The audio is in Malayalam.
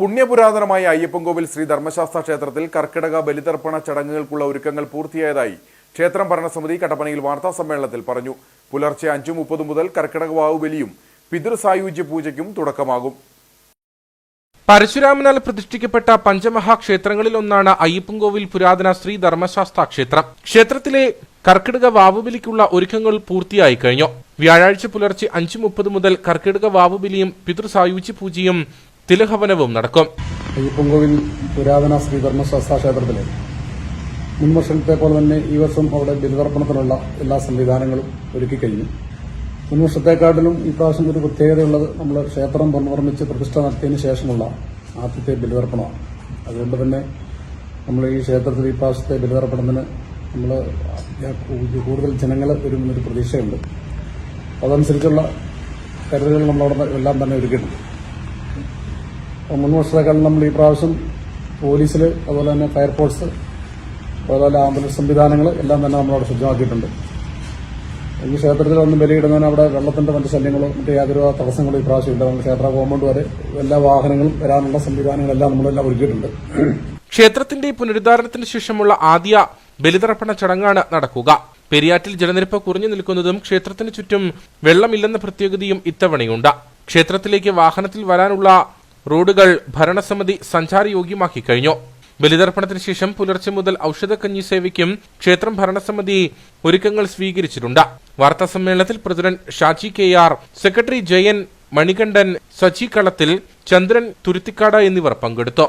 പുണ്യപുരാതനമായ അയ്യപ്പൻകോവിൽ ശ്രീ ധർമ്മശാസ്ത്ര ക്ഷേത്രത്തിൽ കർക്കിടക ബലിതർപ്പണ ചടങ്ങുകൾക്കുള്ള ഒരുക്കങ്ങൾ പൂർത്തിയായതായി ക്ഷേത്രം ഭരണസമിതി കട്ടപ്പനയിൽ വാർത്താ സമ്മേളനത്തിൽ പറഞ്ഞു. പുലർച്ചെ അഞ്ചു മുപ്പത് മുതൽ കർക്കിടക വാവു ബലിയും പിതൃസായുജ്യ പൂജയ്ക്കും തുടക്കമാകും. പരശുരാമനാൽ പ്രതിഷ്ഠിക്കപ്പെട്ട പഞ്ചമഹാക്ഷേത്രങ്ങളിലൊന്നാണ് അയ്യപ്പൻകോവിൽ പുരാതന ശ്രീ ധർമ്മശാസ്ത്ര ക്ഷേത്രം. ക്ഷേത്രത്തിലെ കർക്കിടക വാവുബലിക്കുള്ള ഒരുക്കങ്ങൾ പൂർത്തിയായി കഴിഞ്ഞു. വ്യാഴാഴ്ച പുലർച്ചെ അഞ്ചു മുപ്പത് മുതൽ കർക്കിടക വാവുബലിയും പിതൃസായുജ്യ പൂജയും തിലഹവനവും നടക്കും. അയ്യപ്പൻകോവിൽ പുരാതന ശ്രീ ധർമ്മശാസ്ത്ര ക്ഷേത്രത്തിലെ മുൻ വർഷത്തെ പോലെ തന്നെ ഈ വർഷം അവിടെ ബലിതർപ്പണത്തിനുള്ള എല്ലാ സംവിധാനങ്ങളും ഒരുക്കി കഴിഞ്ഞു. മുൻ വർഷത്തെക്കാട്ടിലും പ്രാവശ്യം ഒരു പ്രത്യേകതയുള്ളത് നമ്മൾ ക്ഷേത്രം പുനർനിർമ്മിച്ച് പ്രതിഷ്ഠ നടത്തിയതിനു ശേഷമുള്ള ആദ്യത്തെ ബലിതർപ്പണമാണ്. അതുകൊണ്ട് തന്നെ നമ്മൾ ഈ ക്ഷേത്രത്തിൽ ഈ പ്രാവശ്യത്തെ ബലിതർപ്പണത്തിന് നമ്മൾ കൂടുതൽ ജനങ്ങൾ വരുമെന്നൊരു പ്രതീക്ഷയുണ്ട്. അതനുസരിച്ചുള്ള കരുതലുകൾ നമ്മളവിടെ എല്ലാം തന്നെ ഒരുക്കിയിട്ടുണ്ട്. വർഷത്തെക്കാളും നമ്മൾ ഈ പ്രാവശ്യം പോലീസിൽ അതുപോലെ തന്നെ ഫയർഫോഴ്സ് അതുപോലെ ആംബുലൻസ് സംവിധാനങ്ങൾ എല്ലാം തന്നെ നമ്മളവിടെ സജ്ജമാക്കിയിട്ടുണ്ട് ഈ ക്ഷേത്രത്തിൽ വന്ന് ബലിയിടുന്നതിന് അവിടെ വെള്ളത്തിന്റെ മറ്റ് ശല്യങ്ങളോ മറ്റ് യാതൊരു തടസ്സങ്ങളോ ഈ പ്രാവശ്യം ഇല്ല. നമ്മൾ ക്ഷേത്ര കോമ്പൗണ്ട് വരെ എല്ലാ വാഹനങ്ങളും വരാനുള്ള സംവിധാനങ്ങളെല്ലാം നമ്മളെല്ലാം ഒരുക്കിയിട്ടുണ്ട്. ക്ഷേത്രത്തിന്റെ പുനരുദ്ധാരണത്തിന് ശേഷമുള്ള ആദ്യ ബലിതർപ്പണ ചടങ്ങാണ് നടക്കുക. പെരിയാറ്റിൽ ജലനിരപ്പ് കുറഞ്ഞു നിൽക്കുന്നതും ക്ഷേത്രത്തിന് ചുറ്റും വെള്ളമില്ലെന്ന പ്രത്യേകതയും ഇത്തവണയുണ്ട്. ക്ഷേത്രത്തിലേക്ക് വാഹനത്തിൽ വരാനുള്ള റോഡുകൾ ഭരണസമിതി സഞ്ചാരയോഗ്യമാക്കി കഴിഞ്ഞു ബലിതർപ്പണത്തിന് ശേഷം പുലർച്ചെ മുതൽ ഔഷധക്കഞ്ഞി സേവയ്ക്കും ക്ഷേത്രം ഭരണസമിതി ഒരുക്കങ്ങൾ സ്വീകരിച്ചിട്ടുണ്ട്. വാർത്താ സമ്മേളനത്തിൽ president Shaji K R secretary Jayan Manikandan Saji Kalathil Chandran Thuruthikkad എന്നിവർ പങ്കെടുത്തു.